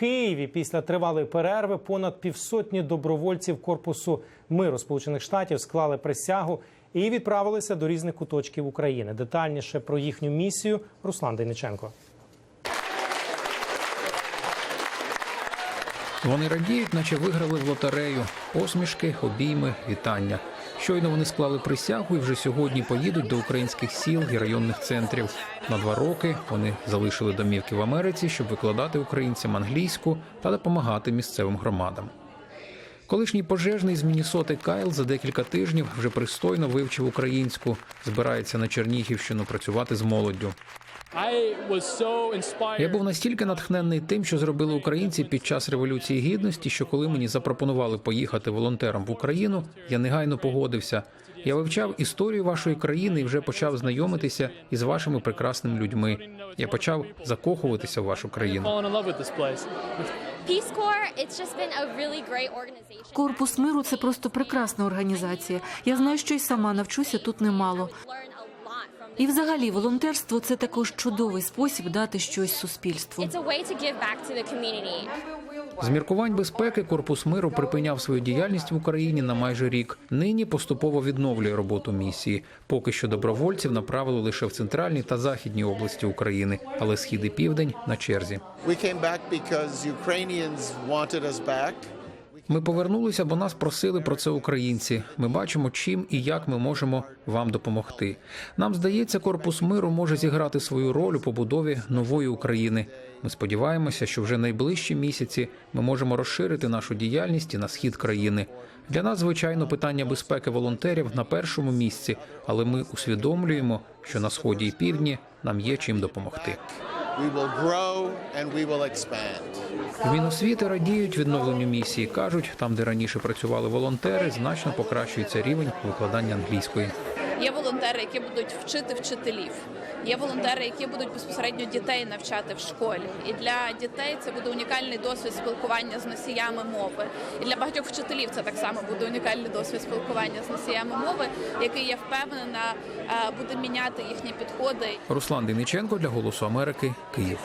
Києві після тривалої перерви понад півсотні добровольців корпусу миру Сполучених Штатів склали присягу і відправилися до різних куточків України. Детальніше про їхню місію Руслан Дейниченко. Вони радіють, наче виграли в лотерею. Посмішки, обійми, вітання. Щойно вони склали присягу і вже сьогодні поїдуть до українських сіл і районних центрів. На два роки вони залишили домівки в Америці, щоб викладати українцям англійську та допомагати місцевим громадам. Колишній пожежний з Мінісоти Кайл за декілька тижнів вже пристойно вивчив українську, збирається на Чернігівщину працювати з молоддю. Я був настільки натхненний тим, що зробили українці під час революції гідності, що коли мені запропонували поїхати волонтером в Україну, я негайно погодився. Я вивчав історію вашої країни і вже почав знайомитися із вашими прекрасними людьми. Я почав закохуватися в вашу країну. Корпус миру це просто прекрасна організація. Я знаю, що й сама навчуся тут немало. І, взагалі, волонтерство це також чудовий спосіб дати щось суспільству. З міркувань безпеки корпус миру припиняв свою діяльність в Україні на майже рік. Нині поступово відновлює роботу місії. Поки що добровольців направили лише в центральній та західній області України, але схід і південь на черзі. Ми повернулися, бо нас просили про це українці. Ми бачимо, чим і як ми можемо вам допомогти. Нам здається, корпус миру може зіграти свою роль у побудові нової України. Ми сподіваємося, що вже найближчі місяці ми можемо розширити нашу діяльність і на схід країни. Для нас, звичайно, питання безпеки волонтерів на першому місці, але ми усвідомлюємо, що на сході і півдні нам є чим допомогти. В Міносвіти радіють відновленню місії. кажуть, там, де раніше працювали волонтери, значно покращується рівень викладання англійської. Є волонтери, які будуть вчити вчителів. Є волонтери, які будуть безпосередньо дітей навчати в школі. І для дітей це буде унікальний досвід спілкування з носіями мови. І для багатьох вчителів це так само буде унікальний досвід спілкування з носіями мови, який я впевнена е, буде міняти їхні підходи Руслан Дениченко для Голосу Америки, Київ.